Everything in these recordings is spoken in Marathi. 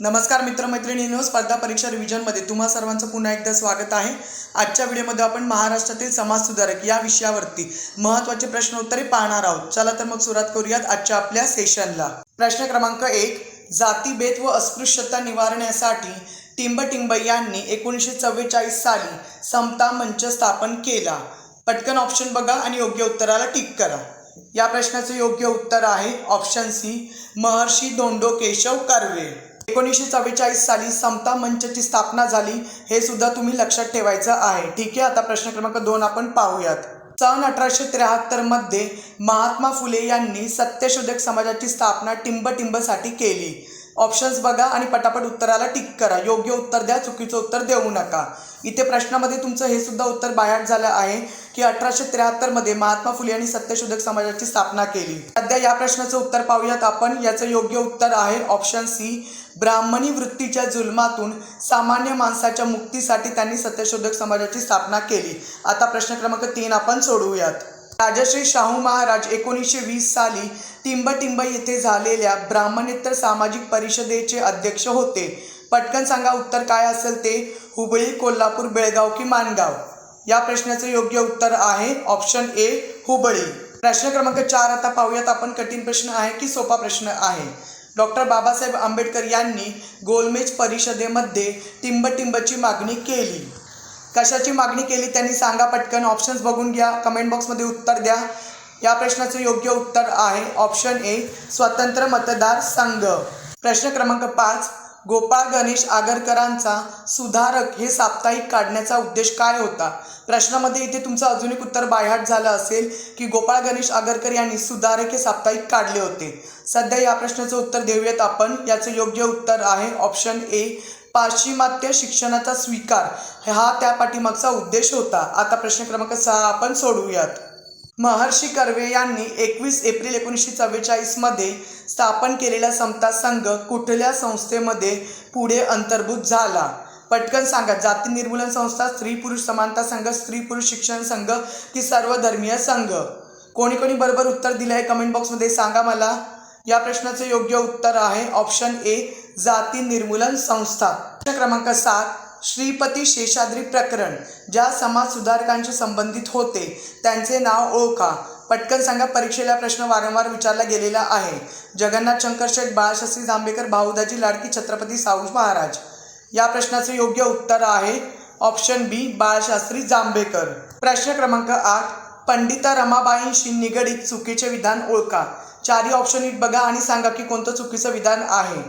नमस्कार मित्रमैत्रिणींनो स्पर्धा परीक्षा रिव्हिजनमध्ये तुम्हा सर्वांचं पुन्हा एकदा स्वागत आहे. आजच्या व्हिडिओमध्ये आपण महाराष्ट्रातील समाज सुधारक या विषयावरती महत्त्वाचे प्रश्न उत्तरे पाहणार आहोत. चला तर मग सुरुवात करूयात आजच्या आपल्या सेशनला. प्रश्न क्रमांक एक जातीभेद व अस्पृश्यता निवारण्यासाठी टिंबटिंब यांनी एकोणीसशे चव्वेचाळीस साली समता मंच स्थापन केला. पटकन ऑप्शन बघा आणि योग्य उत्तराला टिक करा. या प्रश्नाचं योग्य उत्तर आहे ऑप्शन सी महर्षी धोंडो केशव कर्वे. एकोणीसशे चव्वेचाळीस साली समता मंचची स्थापना झाली हे सुद्धा तुम्ही लक्षात ठेवायचं आहे. ठीक आहे आता प्रश्न क्रमांक दोन आपण पाहूयात. सन अठराशे त्र्याहत्तरमध्ये महात्मा फुले यांनी सत्यशोधक समाजाची स्थापना टिंबटिंबसाठी केली. ऑप्शन्स बघा आणि पटापट उत्तराला टिक करा. योग्य उत्तर द्या चुकीचं उत्तर देऊ नका. इथे प्रश्नामध्ये तुमचं हे सुद्धा उत्तर बाहेर झालं आहे की अठराशे त्र्याहत्तरमध्ये महात्मा फुले यांनी सत्यशोधक समाजाची स्थापना केली. सध्या या प्रश्नाचं उत्तर पाहूयात आपण. याचं योग्य उत्तर आहे ऑप्शन सी ब्राह्मणी वृत्तीच्या जुलमातून सामान्य माणसाच्या मुक्तीसाठी त्यांनी सत्यशोधक समाजाची स्थापना केली. आता प्रश्न क्रमांक तीन आपण सोडवूयात. राजश्री शाहू महाराज एकोणीसशे वीस साली टिंबटिंब येथे झालेल्या ब्राह्मणेतर सामाजिक परिषदेचे अध्यक्ष होते. पटकन सांगा उत्तर काय असेल ते? हुबळी कोल्हापूर बेळगाव की माणगाव? या प्रश्नाचं योग्य उत्तर आहे ऑप्शन ए हुबळी. प्रश्न क्रमांक चार आता पाहूयात. आपण कठीण प्रश्न आहे की सोपा प्रश्न आहे? डॉक्टर बाबासाहेब आंबेडकर यांनी गोलमेज परिषदेमध्ये टिंबटिंबची मागणी केली. कशाची मागणी केली त्यांनी सांगा पटकन. ऑप्शन्स बघून घ्या. कमेंट बॉक्समध्ये उत्तर द्या. या प्रश्नाचं योग्य उत्तर आहे. ऑप्शन ए स्वतंत्र मतदार संघ. प्रश्न क्रमांक पाच गोपाळ गणेश आगरकरांचा सुधारक हे साप्ताहिक काढण्याचा उद्देश काय होता? प्रश्नामध्ये इथे तुमचं अजून एक उत्तर बायहाट झालं असेल की गोपाळ गणेश आगरकर यांनी सुधारक हे साप्ताहिक काढले होते. सध्या या प्रश्नाचं उत्तर देऊयात आपण. याचं योग्य उत्तर आहे. ऑप्शन ए पाश्चिमात्य शिक्षणाचा स्वीकार हा त्या पाठीमागचा उद्देश होता. आता प्रश्न क्रमांक सहा आपण सोडवूयात. महर्षी कर्वे यांनी एकवीस एप्रिल एकोणीसशे चव्वेचाळीसमध्ये स्थापन केलेला समता संघ कुठल्या संस्थेमध्ये पुढे अंतर्भूत झाला? पटकन सांगा. जाती निर्मूलन संस्था स्त्री पुरुष समानता संघ स्त्री पुरुष शिक्षण संघ की सर्वधर्मीय संघ? कोणी कोणी बरोबर उत्तर दिलं आहे? कमेंट बॉक्समध्ये सांगा मला. या प्रश्नाचं योग्य उत्तर आहे ऑप्शन ए जाती निर्मूलन संस्था. प्रश्न क्रमांक सात श्रीपती शेषाद्री प्रकरण ज्या समाज सुधारकांशी संबंधित होते त्यांचे नाव ओळखा. पटकन सांगा परीक्षेला प्रश्न वारंवार विचारला गेलेला आहे. जगन्नाथ शंकर शेठ बाळशास्त्री जांभेकर भाऊदाजी लाडकी छत्रपती साहू महाराज. या प्रश्नाचं योग्य उत्तर आहे ऑप्शन बी बाळशास्त्री जांभेकर. प्रश्न क्रमांक आठ पंडिता रमाबाईंशी निगडीत चुकीचे विधान ओळखा. चारही ऑप्शन नीट बघा आणि सांगा की कोणतं चुकीचं विधान आहे.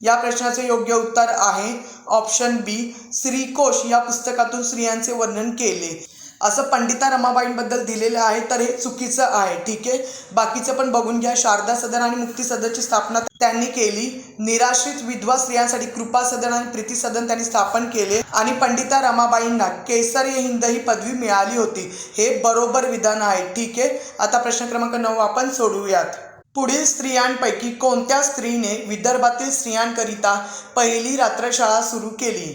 या प्रश्नाचे योग्य उत्तर आहे ऑप्शन बी श्रीकोश. या पुस्तकातून स्त्रियांचे वर्णन केले. असं पंडिता रमाबाईंबद्दल दिलेलं आहे तर हे चुकीचं आहे. ठीक आहे? बाकीचं पण बघून घ्या. शारदा सदन आणि मुक्ती सदनची स्थापना त्यांनी केली. निराश्रित विधवा स्त्रियांसाठी कृपा सदन आणि प्रीती सदन त्यांनी स्थापन केले. आणि पंडिता रमाबाईंना केसर हिंद ही पदवी मिळाली होती. हे बरोबर विधान आहे. ठीक आहे? आता प्रश्न क्रमांक नऊ आपण सोडवूयात. पुढील स्त्रियांपैकी कोणत्या स्त्रीने विदर्भातील स्त्रियांकरिता पहिली रात्रशाळा सुरू केली?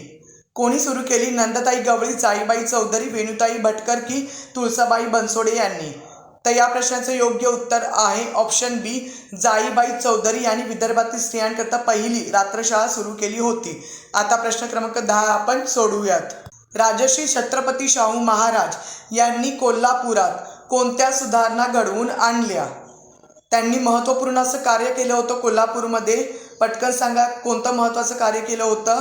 कोणी सुरू केली? नंदताई गवळी जाईबाई चौधरी वेणुताई भटकर की तुळसाबाई बनसोडे यांनी? तर या प्रश्नाचं योग्य उत्तर आहे ऑप्शन बी जाईबाई चौधरी यांनी विदर्भातील स्त्रियांकरता पहिली रात्रशाळा सुरू केली होती. आता प्रश्न क्रमांक दहा आपण सोडूयात राजश्री छत्रपती शाहू महाराज यांनी कोल्हापुरात कोणत्या सुधारणा घडवून आणल्या? त्यांनी महत्त्वपूर्ण असं कार्य केलं होतं कोल्हापूरमध्ये. पटकन सांगा कोणतं महत्त्वाचं कार्य केलं होतं?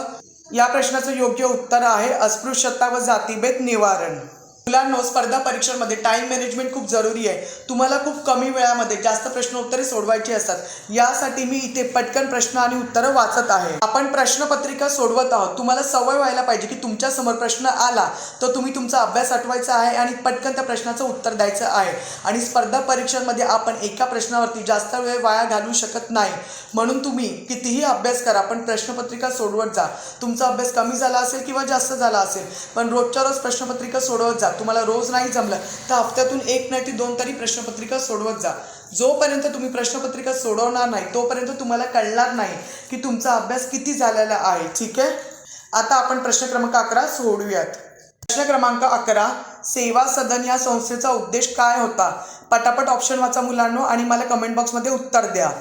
या प्रश्नाचं योग्य उत्तर आहे अस्पृश्यता व जातीभेद निवारण. मुलांनो स्पर्धा परीक्षांमध्ये टाइम मॅनेजमेंट खूप जरुरी आहे. तुम्हाला खूप कमी वेळामध्ये जास्त प्रश्न उत्तरे सोडवायची असतात. यासाठी मी इथे पटकन प्रश्न आणि उत्तरं वाचत आहे. आपण प्रश्नपत्रिका सोडवत आहोत. तुम्हाला सवय व्हायला पाहिजे की तुमच्यासमोर प्रश्न आला तर तुम्ही तुमचा अभ्यास आठवायचा आहे आणि पटकन त्या प्रश्नाचं उत्तर द्यायचं आहे. आणि स्पर्धा परीक्षांमध्ये आपण एका प्रश्नावरती जास्त वेळ वाया घालवू शकत नाही. म्हणून तुम्ही कितीही अभ्यास करा पण प्रश्नपत्रिका सोडवत जा. तुमचा अभ्यास कमी झाला असेल किंवा जास्त झाला असेल पण रोजच्या रोज प्रश्नपत्रिका सोडवत जा. तुम्हाला रोज नाही जमलं तर हफ्त्यातून एक नाही ती दोन तरी प्रश्नपत्रिका सोडवत जा. जोपर्यंत तुम्ही प्रश्नपत्रिका सोडवणार नाही तोपर्यंत तुम्हाला कळणार नाही की तुमचा अभ्यास किती झालेला आहे. ठीक आहे? आता आपण प्रश्न क्रमांक अकरा सोडूयात प्रश्न क्रमांक अकरा सेवा सदन या संस्थेचा उद्देश काय होता? पटापट ऑप्शन वाचा मुलांनो आणि मला कमेंट बॉक्समध्ये उत्तर द्या.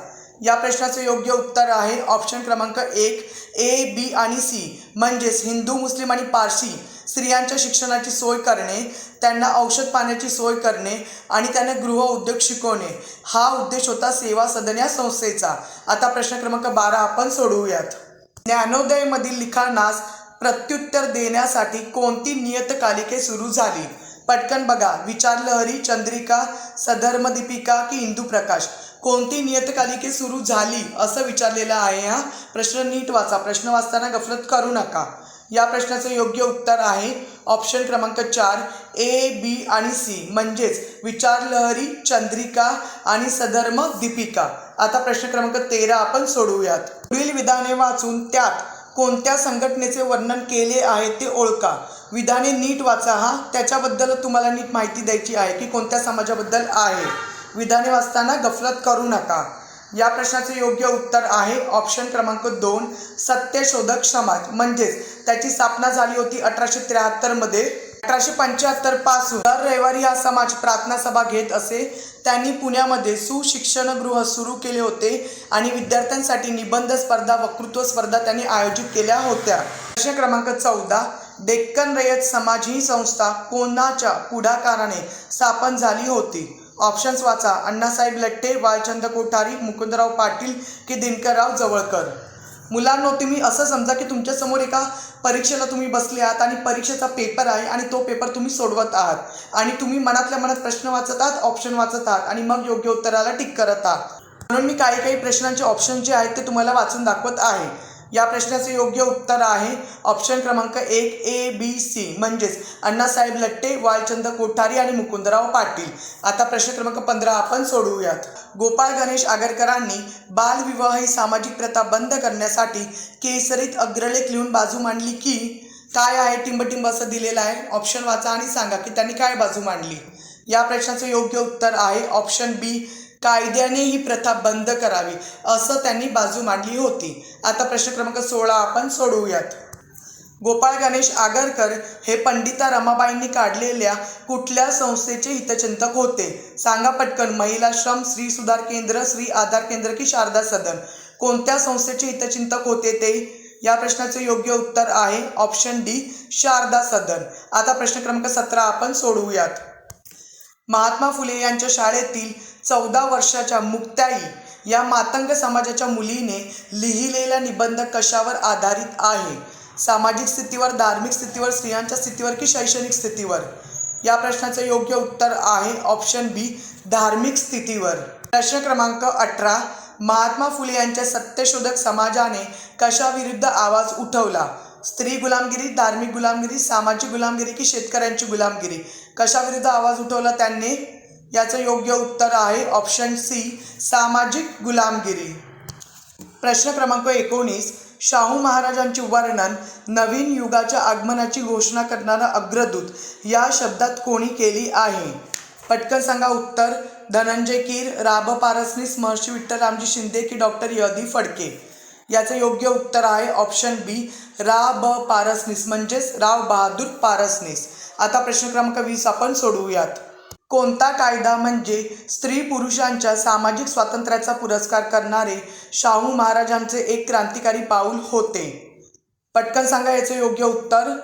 या प्रश्नाचं योग्य उत्तर आहे ऑप्शन क्रमांक एक ए बी आणि सी म्हणजेच हिंदू मुस्लिम आणि पारशी. स्त्रियांच्या शिक्षणाची सोय करणे त्यांना औषध पाण्याची सोय करणे आणि त्यांना गृह उद्योग शिकवणे. हा उद्देश होता सेवा सदन या संस्थेचा. आता प्रश्न क्रमांक बारा आपण सोडवूयात. ज्ञानोदयमधील लिखाणास प्रत्युत्तर देण्यासाठी कोणती नियतकालिके सुरू झाली? पटकन बघा. विचारलहरी चंद्रिका सधर्म दीपिका की इंदुप्रकाश? कोणती नियतकालिके सुरू झाली? असं विचारलेलं आहे हा? प्रश्न नीट वाचा. प्रश्न वाचताना गफलत करू नका. या प्रश्नाचं योग्य उत्तर आहे. ऑप्शन क्रमांक चार ए बी आणि सी म्हणजेच विचारलहरी चंद्रिका आणि सधर्म दीपिका. आता प्रश्न क्रमांक तेरा आपण सोडवूयात. पुढील विधाने वाचून त्यात कोणत्या संघटनेचे वर्णन केले आहे ते ओळखा. विधाने नीट वाचा हा. त्याच्याबद्दल तुम्हाला नीट माहिती द्यायची आहे की कोणत्या समाजाबद्दल आहे. विधाने वाचताना गफलत करू नका. या प्रश्नाचे योग्य उत्तर आहे ऑप्शन क्रमांक दोन सत्यशोधक समाज. म्हणजेच त्याची स्थापना झाली होती अठराशे त्र्याहत्तरमध्ये अठराशे पंच्याहत्तरपासून दर रविवारी हा समाज प्रार्थना सभा घेत असे. त्यांनी पुण्यामध्ये सुशिक्षणगृह सुरू केले होते आणि विद्यार्थ्यांसाठी निबंध स्पर्धा वक्तृत्व स्पर्धा त्यांनी आयोजित केल्या होत्या. प्रश्न क्रमांक चौदा डेक्कन रयत समाज ही संस्था कोणाच्या पुढाकाराने स्थापन झाली होती? ऑप्शन्स वाचा. अण्णासाहेब लट्टे बालचंद कोठारी मुकुंदराव पाटील की दिनकरराव जवळकर. मुलांनो तुम्ही असं समजा की तुमच्यासमोर एका परीक्षेला तुम्ही बसले आहात आणि परीक्षेचा पेपर आहे आणि तो पेपर तुम्ही सोडवत आहात. आणि तुम्ही मनातल्या मनात प्रश्न वाचत आहात ऑप्शन वाचत आहात आणि मग योग्य उत्तराला टिक करत आहात. म्हणून मी काही काही प्रश्नांचे ऑप्शन जे आहेत ते तुम्हाला वाचून दाखवत आहे. या प्रश्नाचे योग्य उत्तर आहे. ऑप्शन क्रमांक एक ए बी सी म्हणजेच अण्णासाहेब लट्टे वालचंद कोठारी आणि मुकुंदराव पाटील. आता प्रश्न क्रमांक पंधरा आपण सोडवूयात. गोपाळ गणेश आगरकरांनी बालविवाह ही सामाजिक प्रथा बंद करण्यासाठी केसरीत अग्रलेख लिहून बाजू मांडली की काय आहे टिंबटिंब असं दिलेलं आहे? ऑप्शन वाचा आणि सांगा की त्यांनी काय बाजू मांडली? या प्रश्नाचं योग्य उत्तर आहे. ऑप्शन बी कायद्याने ही प्रथा बंद करावी असं त्यांनी बाजू मांडली होती. आता प्रश्न क्रमांक सोळा आपण सोडवूयात. गोपाळ गणेश आगरकर हे पंडिता रमाबाईंनी काढलेल्या कुठल्या संस्थेचे हितचिंतक होते? सांगा पटकन. महिला श्रम श्री सुधार केंद्र श्री आधार केंद्र की शारदा सदन? कोणत्या संस्थेचे हितचिंतक होते ते? या प्रश्नाचे योग्य उत्तर आहे ऑप्शन डी शारदा सदन. आता प्रश्न क्रमांक सतरा आपण सोडवूयात. महात्मा फुले यांच्या शाळेतील चौदा वर्षाच्या मुक्ताई या मातंग समाजाच्या मुलीने लिहिलेला निबंध कशावर आधारित आहे? सामाजिक स्थितीवर धार्मिक स्थितीवर स्त्रियांच्या स्थितीवर की शैक्षणिक स्थितीवर? या प्रश्नाचं योग्य उत्तर आहे ऑप्शन बी धार्मिक स्थितीवर. प्रश्न क्रमांक अठरा महात्मा फुले यांच्या सत्यशोधक समाजाने कशाविरुद्ध आवाज उठवला? स्त्री गुलामगिरी धार्मिक गुलामगिरी सामाजिक गुलामगिरी की शेतकऱ्यांची गुलामगिरी? कशाविरुद्ध आवाज उठवला त्यांनी? याचं योग्य उत्तर आहे ऑप्शन सी सामाजिक गुलामगिरी. प्रश्न क्रमांक एकोणीस शाहू महाराजांचे वर्णन नवीन युगाच्या आगमनाची घोषणा करणारा अग्रदूत या शब्दात कोणी केली आहे? पटकन सांगा उत्तर. धनंजय कीर राब पारसनीस महर्षी विठ्ठल रामजी शिंदे की डॉक्टर यदी फडके? याचं योग्य उत्तर आहे ऑप्शन बी रा ब पारसनीस म्हणजेच राव बहादूर पारसनीस. आता प्रश्न क्रमांक वीस आपण सोडवूयात. कोणता कायदा म्हणजे स्त्री पुरुषांच्या सामाजिक स्वातंत्र्याचा पुरस्कार करणारे शाहू महाराजांचे एक क्रांतिकारी पाऊल होते? पटकन सांगा याचे योग्य उत्तर.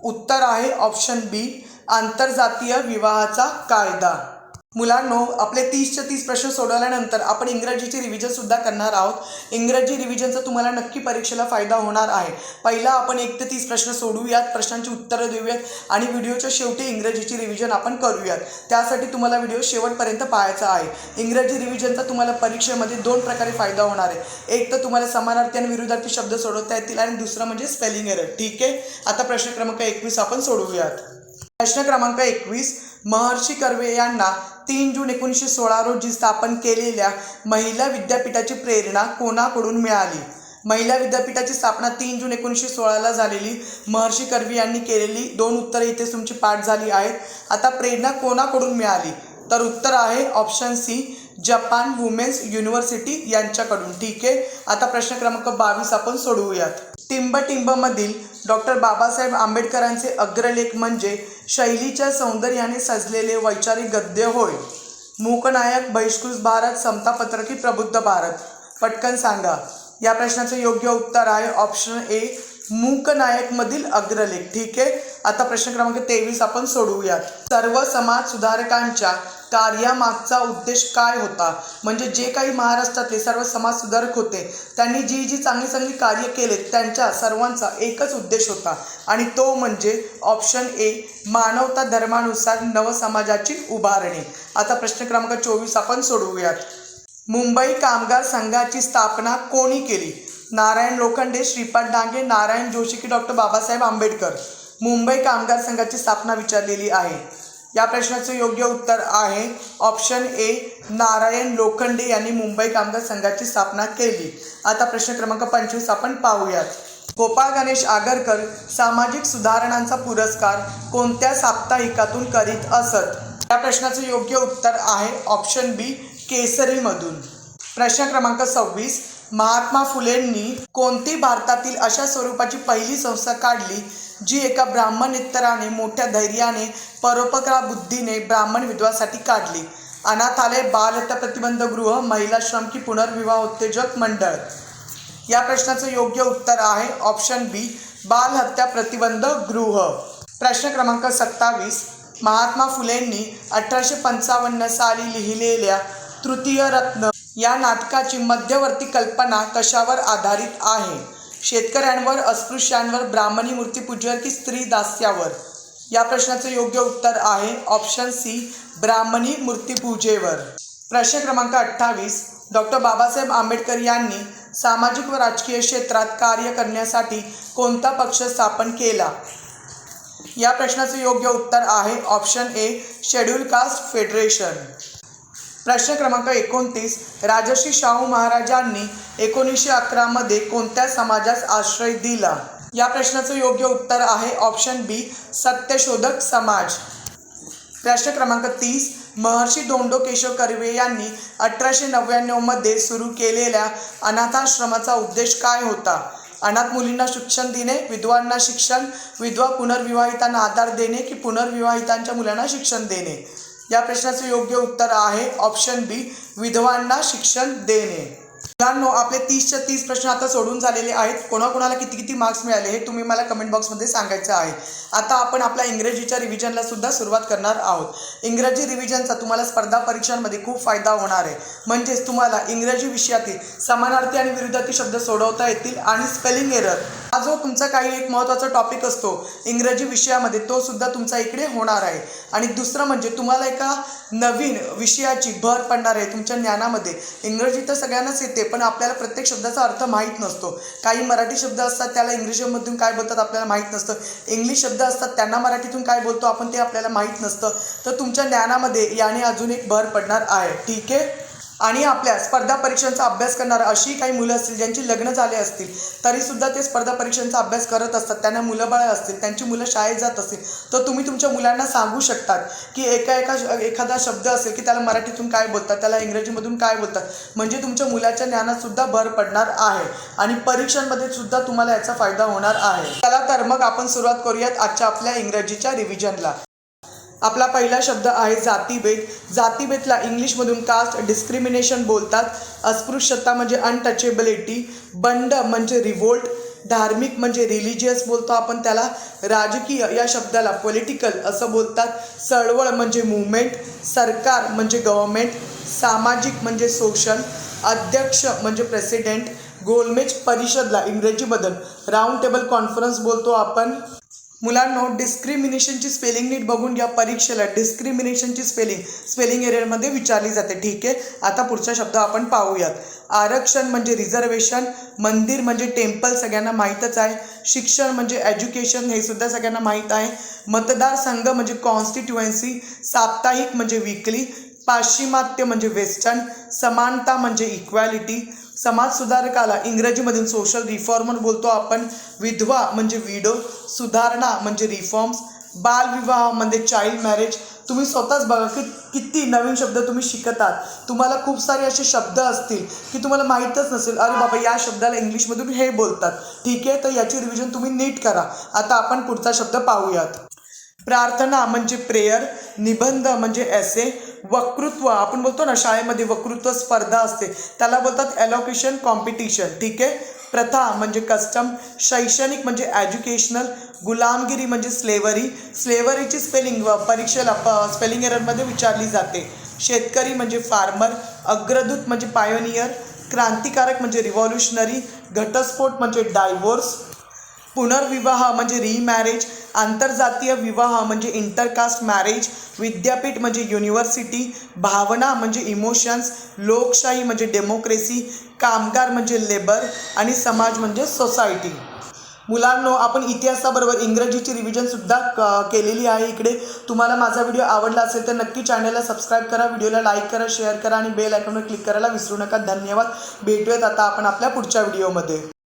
उत्तर आहे ऑप्शन बी आंतरजातीय विवाहाचा कायदा. मुलांनो आपले तीसच्या तीस प्रश्न सोडवल्यानंतर आपण इंग्रजीचे रिव्हिजन सुद्धा करणार आहोत. इंग्रजी रिव्हिजनचा तुम्हाला नक्की परीक्षेला फायदा होणार आहे. पहिला आपण एक ते तीस प्रश्न सोडूयात प्रश्नांची उत्तरं देऊयात आणि व्हिडिओच्या शेवटी इंग्रजीची रिव्हिजन आपण करूयात. त्यासाठी तुम्हाला व्हिडिओ शेवटपर्यंत पाहायचा आहे. इंग्रजी रिव्हिजनचा तुम्हाला परीक्षेमध्ये दोन प्रकारे फायदा होणार आहे. एक तर तुम्हाला समानार्थी आणि विरुद्धार्थी शब्द सोडवता येतील आणि दुसरं म्हणजे स्पेलिंग एरर ठीक आहे? आता प्रश्न क्रमांक एकवीस आपण सोडवूयात. प्रश्न क्रमांक एकवीस. महर्षी कर्वे यांना तीन जून एकोणीसशे सोळा रोजी स्थापन केलेल्या महिला विद्यापीठाची प्रेरणा कोणाकडून मिळाली? महिला विद्यापीठाची स्थापना तीन जून एकोणीसशे सोळाला झालेली महर्षी कर्वे यांनी केलेली दोन उत्तरं इथे तुमची पाठ झाली आहेत. आता प्रेरणा कोणाकडून मिळाली? तर उत्तर आहे option C Japan women's university यांच्याकडून. ठीक आहे? आता प्रश्न क्रमांक बावीस आपण सोडवूयात. टिंबटिंबमधील डॉक्टर बाबासाहेब आंबेडकरांचे अग्रलेख म्हणजे शैलीच्या सौंदर्याने सजलेले वैचारिक गद्य होय. मूकनायक बहिष्कृत भारत समता पत्रकी प्रबुद्ध भारत. पटकन सांगा. या प्रश्नाचं योग्य उत्तर आहे ऑप्शन ए मूकनायकमधील अग्रलेख. ठीक आहे. आता प्रश्न क्रमांक तेवीस आपण सोडवूयात. सर्व समाज सुधारकांच्या कार्यामागचा उद्देश काय होता? म्हणजे जे काही महाराष्ट्रातले सर्व समाज सुधारक होते त्यांनी जी जी चांगली चांगली कार्य केले त्यांच्या सर्वांचा एकच उद्देश होता. आणि तो म्हणजे ऑप्शन ए मानवता धर्मानुसार नवसमाजाची उभारणी. आता प्रश्न क्रमांक चोवीस आपण सोडवूयात. मुंबई कामगार संघाची स्थापना कोणी केली? नारायण लोखंडे श्रीपाद डांगे नारायण जोशी की डॉक्टर बाबासाहेब आंबेडकर. मुंबई कामगार संघाची स्थापना विचारलेली आहे. या प्रश्नाचं योग्य उत्तर आहे. ऑप्शन ए नारायण लोखंडे यांनी मुंबई कामगार संघाची स्थापना केली. आता प्रश्न क्रमांक पंचवीस आपण पाहूयात. गोपाळ गणेश आगरकर सामाजिक सुधारणांचा पुरस्कार कोणत्या साप्ताहिकातून करीत असत? या प्रश्नाचं योग्य उत्तर आहे ऑप्शन बी केसरीमधून. प्रश्न क्रमांक सव्वीस महात्मा फुलेंनी कोणती भारतातील अशा स्वरूपाची पहिली संस्था काढली जी एका ब्राह्मण इतराने मोठ्या धैर्याने परोपकार बुद्धीने ब्राह्मण विधवासाठी काढली? अनाथालय बालहत्या प्रतिबंध गृह महिला श्रम की पुनर्विवाह उत्तेजक मंडळ? या प्रश्नाचं योग्य उत्तर आहे ऑप्शन बी बालहत्या प्रतिबंध गृह. प्रश्न क्रमांक सत्तावीस महात्मा फुलेंनी अठराशे पंचावन्न साली लिहिलेल्या तृतीय रत्न या नाटकाची मध्यवर्ती कल्पना कशावर आधारित आहे? शेतकऱ्यांवर अस्पृश्यांवर ब्राह्मणी मूर्तीपूजेवर की स्त्री दास्यावर? या प्रश्नाचं योग्य उत्तर आहे ऑप्शन सी ब्राह्मणी मूर्तीपूजेवर. प्रश्न क्रमांक अठ्ठावीस डॉक्टर बाबासाहेब आंबेडकर यांनी सामाजिक व राजकीय क्षेत्रात कार्य करण्यासाठी कोणता पक्ष स्थापन केला? या प्रश्नाचं योग्य उत्तर आहे option A schedule caste federation. प्रश्न क्रमांक एकोणतीस राजर्षी शाहू महाराजांनी एकोणीसशे अकरामध्ये कोणत्या समाजास आश्रय दिला? या प्रश्नाचं योग्य उत्तर आहे ऑप्शन बी सत्यशोधक समाज. प्रश्न क्रमांक तीस महर्षी दोंडो केशव कर्वे यांनी अठराशे नव्याण्णवमध्ये सुरू केलेल्या अनाथाश्रमाचा उद्देश काय होता? अनाथ मुलींना शिक्षण देणे विधवांना शिक्षण विधवा पुनर्विवाहितांना आधार देणे की पुनर्विवाहितांच्या मुलांना शिक्षण देणे? या प्रश्नाचं योग्य उत्तर आहे ऑप्शन बी विधवांना शिक्षण देणे. मुलांनो आपले तीसच्या तीस प्रश्न आता सोडून झालेले आहेत. कोणाकोणाला किती किती मार्क्स मिळाले हे तुम्ही मला कमेंट बॉक्समध्ये सांगायचं आहे. आता आपण आपल्या इंग्रजीच्या रिव्हिजनला सुद्धा सुरुवात करणार आहोत. इंग्रजी रिव्हिजनचा तुम्हाला स्पर्धा परीक्षांमध्ये खूप फायदा होणार आहे. म्हणजेच तुम्हाला इंग्रजी विषयातील समानार्थी आणि विरुद्धार्थी शब्द सोडवता येतील आणि स्पेलिंग एरर हा जो तुमचा काही एक महत्त्वाचा टॉपिक असतो इंग्रजी विषयामध्ये तो सुद्धा तुमचा इकडे होणार आहे. आणि दुसरं म्हणजे तुम्हाला एका नवीन विषयाची भर पडणार आहे तुमच्या ज्ञानामध्ये. इंग्रजी तर सगळ्यांनाच येते पण आपल्याला प्रत्येक शब्दाचा अर्थ माहीत नसतो. काही मराठी शब्द असतात त्याला इंग्लिशमधून काय बोलतात आपल्याला माहीत नसतं. इंग्लिश शब्द असतात त्यांना मराठीतून काय बोलतो आपण ते आपल्याला माहीत नसतं. तर तुमच्या ज्ञानामध्ये याने अजून एक भर पडणार आहे. ठीक आहे? आणि आपल्या स्पर्धा परीक्षांचा अभ्यास करणार अशी काही मुलं असतील ज्यांची लग्न झाले असतील तरीसुद्धा ते स्पर्धा परीक्षांचा अभ्यास करत असतात. त्यांना मुलं बाळं असतील त्यांची मुलं शाळेत जात असतील तर तुम्ही तुमच्या मुलांना सांगू शकतात की एका एका एखादा शब्द असेल की त्याला मराठीतून काय बोलतात त्याला इंग्रजीमधून काय बोलतात म्हणजे तुमच्या मुलाच्या ज्ञानात सुद्धा भर पडणार आहे आणि परीक्षांमध्ये सुद्धा तुम्हाला याचा फायदा होणार आहे. चला तर मग आपण सुरुवात करूयात आजच्या आपल्या इंग्रजीच्या रिव्हिजनला आपला पहिला शब्द आहे जातीभेद. जातीभेदला इंग्लिशमधून कास्ट डिस्क्रिमिनेशन बोलतात. अस्पृश्यता म्हणजे अनटचेबिलिटी बंड म्हणजे रिवोल्ट धार्मिक म्हणजे रिलिजियस बोलतो आपण त्याला. राजकीय या शब्दाला पॉलिटिकल असं बोलतात. चळवळ म्हणजे मुवमेंट सरकार म्हणजे गव्हर्मेंट सामाजिक म्हणजे सोशल अध्यक्ष म्हणजे प्रेसिडेंट गोलमेज परिषदला इंग्रजीमधून राऊंड टेबल कॉन्फरन्स बोलतो आपण. मुलांनो डिस्क्रिमिनेशनची स्पेलिंग नीट बघून घ्या परीक्षेला. डिस्क्रिमिनेशनची स्पेलिंग स्पेलिंग एरियामध्ये विचारली जाते. ठीक आहे? आता पुढचा शब्द आपण पाहूयात. आरक्षण म्हणजे रिझर्वेशन मंदिर म्हणजे टेम्पल सगळ्यांना माहीतच आहे. शिक्षण म्हणजे एज्युकेशन हे सुद्धा सगळ्यांना माहीत आहे. मतदारसंघ म्हणजे कॉन्स्टिट्युएन्सी साप्ताहिक म्हणजे वीकली पाश्चिमात्य म्हणजे वेस्टर्न समानता म्हणजे इक्वॅलिटी समाज सुधारकाला इंग्रजीमधील सोशल रिफॉर्मर बोलतो आपण. विधवा म्हणजे विडो सुधारणा म्हणजे रिफॉर्म्स बालविवाह म्हणजे चाइल्ड मॅरेज तुम्ही स्वतःच बघा की किती नवीन शब्द तुम्ही शिकतात. तुम्हाला खूप सारे असे शब्द असतील की तुम्हाला माहीतच नसेल अरे बाबा या शब्दाला इंग्लिशमधून हे बोलतात. ठीक आहे तर याची रिव्हिजन तुम्ही नीट करा. आता आपण पुढचा शब्द पाहूयात. प्रार्थना म्हणजे प्रेयर निबंध म्हणजे एसे वक्तृत्व आपण बोलतो ना शाळेमध्ये वक्तृत्व स्पर्धा असते. त्याला बोलतात ॲलोकेशन कॉम्पिटिशन ठीक आहे? प्रथा म्हणजे कस्टम शैक्षणिक म्हणजे एज्युकेशनल गुलामगिरी म्हणजे स्लेवरी स्लेवरीची स्पेलिंग परीक्षेला प स्पेलिंग एररमध्ये विचारली जाते. शेतकरी म्हणजे फार्मर अग्रदूत म्हणजे पायोनियर क्रांतिकारक म्हणजे रिव्हॉल्युशनरी घटस्फोट म्हणजे डायव्होर्स पुनर्विवाह म्हणजे रीमॅरेज आंतरजातीय विवाह म्हणजे इंटरकास्ट मॅरेज विद्यापीठ म्हणजे युनिव्हर्सिटी भावना म्हणजे इमोशन्स लोकशाही म्हणजे डेमोक्रेसी कामगार म्हणजे लेबर आणि समाज म्हणजे सोसायटी मुलांनो आपण इतिहासाबरोबर इंग्रजीची रिव्हिजनसुद्धा क केलेली आहे इकडे. तुम्हाला माझा व्हिडिओ आवडला असेल तर नक्की चॅनलला सबस्क्राईब करा व्हिडिओला लाईक करा शेअर करा आणि बेल आयकॉनवर क्लिक करायला विसरू नका. धन्यवाद. भेटूयात आता आपण आपल्या पुढच्या व्हिडिओमध्ये